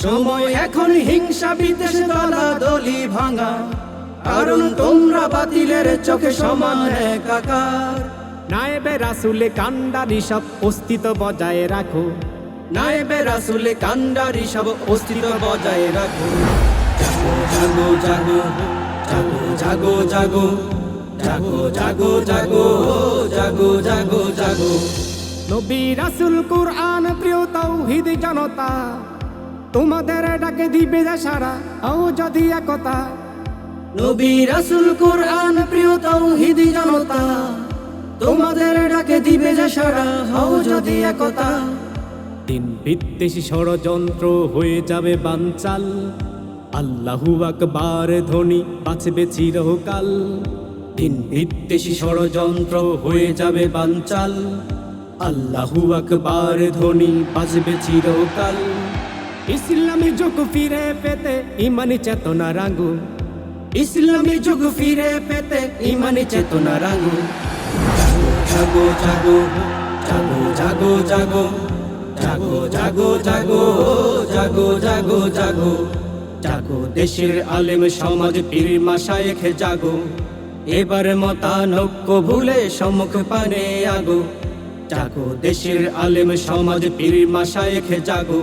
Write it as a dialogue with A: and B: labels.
A: সময় এখন হিংসা বিদ্বেষে দলা দলি ভাঙ্গা কারণ তোমরা বাতিলের চোখে সমান কাকার নায়েবে রাসুলে কান্ডারি সব অস্তিত্ব বজায় রাখো নায়েবে রাসুলে কান্ডারি সব অস্তিত্ব বজায় রাখো জাগো জাগো জাগো জাগো জাগো জাগো জাগো জাগো জাগো জাগো জাগো নবী রাসুল কুরআন প্রিয় তৌহিদ জনতা তোমাদের ডাকে দিবে যা সারা ও যদি একতা। নবী রাসুল কুরআন প্রিয় তৌহিদ জনতা তোমাদের ডাকে দিবে যা সারা হও যদি একতা। দিন বিদ্বেষী ষড়যন্ত্র হয়ে যাবে বানচাল আল্লাহু আকবার ধ্বনি বাঁচবে চিরকাল। দিন বিদ্বেষী ষড়যন্ত্র হয়ে যাবে বানচাল আল্লাহু আকবার ধ্বনি বাজবে চিরকাল। ইসলামী যুগ ফিরে পেতে ইমানি চেতনা রাঙ্গু ইসলামী যুগ ফিরে পেতে ইমানি চেতনা রাঙ্গু জাগো জাগো জাগো জাগো জাগো জাগো জাগো জাগো জাগো জাগো জাগো জাগো দেশের আলেম সমাজ পীর মাসায়েখ জাগো এবার মতানৈক্য ভুলে সম্মুখ পানে আগো জাগো দেশের আলেম সমাজ পীর মাসায়েখ জাগো